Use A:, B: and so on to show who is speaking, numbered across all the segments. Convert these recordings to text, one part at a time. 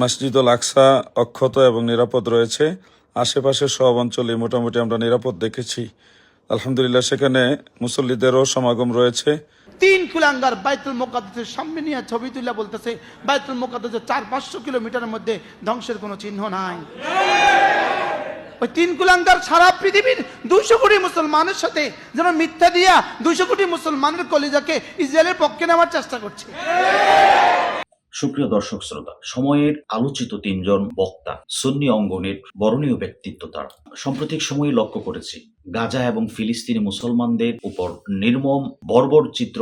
A: মসজিদুল আকসা অক্ষত এবং নিরাপদ রয়েছে। আশেপাশে সব অঞ্চলে মোটামুটি আমরা নিরাপদ দেখেছি। আলহামদুলিল্লাহ, সেখানে মুসল্লিদেরও সমাগম রয়েছে।
B: তিন কুলাঙ্গার বাইতুল মোকাদ্দেসের সামনে নিয়ে ছবি তুলে বলতেছে, বাইতুল মোকাদ্দেসের চার পাঁচশো কিলোমিটারের মধ্যে ধ্বংসের কোনো চিহ্ন নাই। ওই তিন কুলাঙ্গার সারা পৃথিবীর দুইশো কোটি মুসলমানের সাথে যেন মিথ্যা দিয়া দুইশো কোটি মুসলমানের কলিজাকে ইসরায়েলের পক্ষে নেওয়ার চেষ্টা করছে।
C: সুপ্রিয় দর্শক শ্রোতা, সময়ের আলোচিত তিনজন বক্তা, সুন্নি অঙ্গনের বরণীয় ব্যক্তিত্ব তারা। সাম্প্রতিক সময়ে লক্ষ্য করেছি, গাজা এবং ফিলিস্তিনি মুসলমানদের উপর নির্মম, বর্বর চিত্র,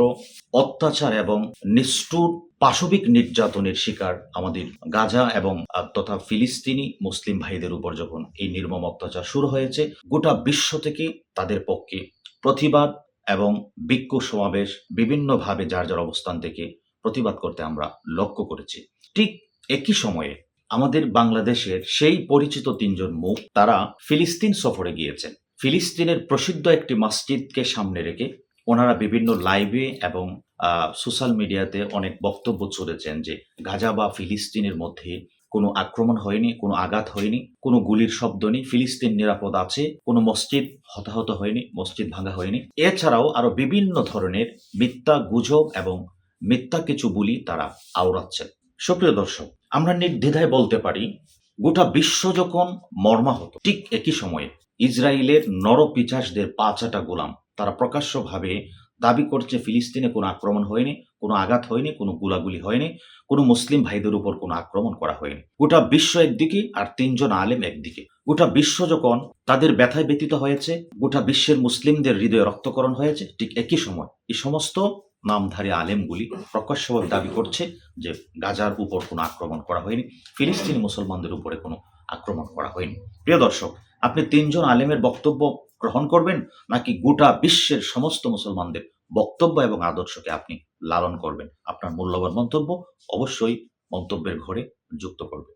C: অত্যাচার এবং নিষ্ঠুর পাশবিক নির্যাতনের শিকার আমাদের গাজা এবং তথা ফিলিস্তিনি মুসলিম ভাইদের উপর যখন এই নির্মম অত্যাচার শুরু হয়েছে, গোটা বিশ্ব থেকে তাদের পক্ষে প্রতিবাদ এবং বিক্ষোভ সমাবেশ বিভিন্নভাবে যার যার অবস্থান থেকে প্রতিবাদ করতে আমরা লক্ষ্য করেছি। ঠিক একই সময়ে আমাদের বাংলাদেশের সেই পরিচিত তিনজন মুখ তারা ফিলিস্তিন সফরে গিয়েছেন। ফিলিস্তিনের প্রসিদ্ধ একটি মসজিদকে সামনে রেখে ওনারা বিভিন্ন লাইভে এবং সোশ্যাল মিডিয়াতে অনেক বক্তব্য ছড়েছেন যে গাজা বা ফিলিস্তিনের মধ্যে কোনো আক্রমণ হয়নি, কোনো আঘাত হয়নি, কোনো গুলির শব্দ নেই, ফিলিস্তিন নিরাপদ আছে, কোনো মসজিদ হতাহত হয়নি, মসজিদ ভাঙা হয়নি। এছাড়াও আরও বিভিন্ন ধরনের মিথ্যা গুজব এবং মিথ্যা কিছু বলি তারা আওড়াচ্ছেন। সুপ্রিয় দর্শক, আমরা নির্দ্বিধায় বলতে পারি, গোটা বিশ্ব যখন মর্মাহত, ঠিক একই সময়ে ইসরায়েলের নরপিচাসদের পাঁচাটা গোলাম, তারা প্রকাশ্যভাবে দাবি করছে ফিলিস্তিনে কোনো আক্রমণ হয়নি, কোনো আঘাত হয়নি, কোনো গুলাগুলি হয়নি, কোনো মুসলিম ভাইদের উপর কোনো আক্রমণ করা হয়নি। গোটা বিশ্ব একদিকে আর তিনজন আলেম একদিকে। গোটা বিশ্ব যখন তাদের ব্যথায় ব্যতীত হয়েছে, গোটা বিশ্বের মুসলিমদের হৃদয়ে রক্তকরণ হয়েছে, ঠিক একই সময়। এই সমস্ত নামধারী আলেমগুলি প্রকাশ্যভাবে দাবি করছে যে গাজার উপর কোনো আক্রমণ করা হয়নি, ফিলিস্তিনি মুসলমানদের উপরে কোনো আক্রমণ করা হয়নি। প্রিয় দর্শক, আপনি তিনজন আলেমের বক্তব্য গ্রহণ করবেন নাকি গোটা বিশ্বের সমস্ত মুসলমানদের বক্তব্য এবং আদর্শকে আপনি লালন করবেন? আপনার মূল্যবান মন্তব্য অবশ্যই মন্তব্যের ঘরে যুক্ত করবেন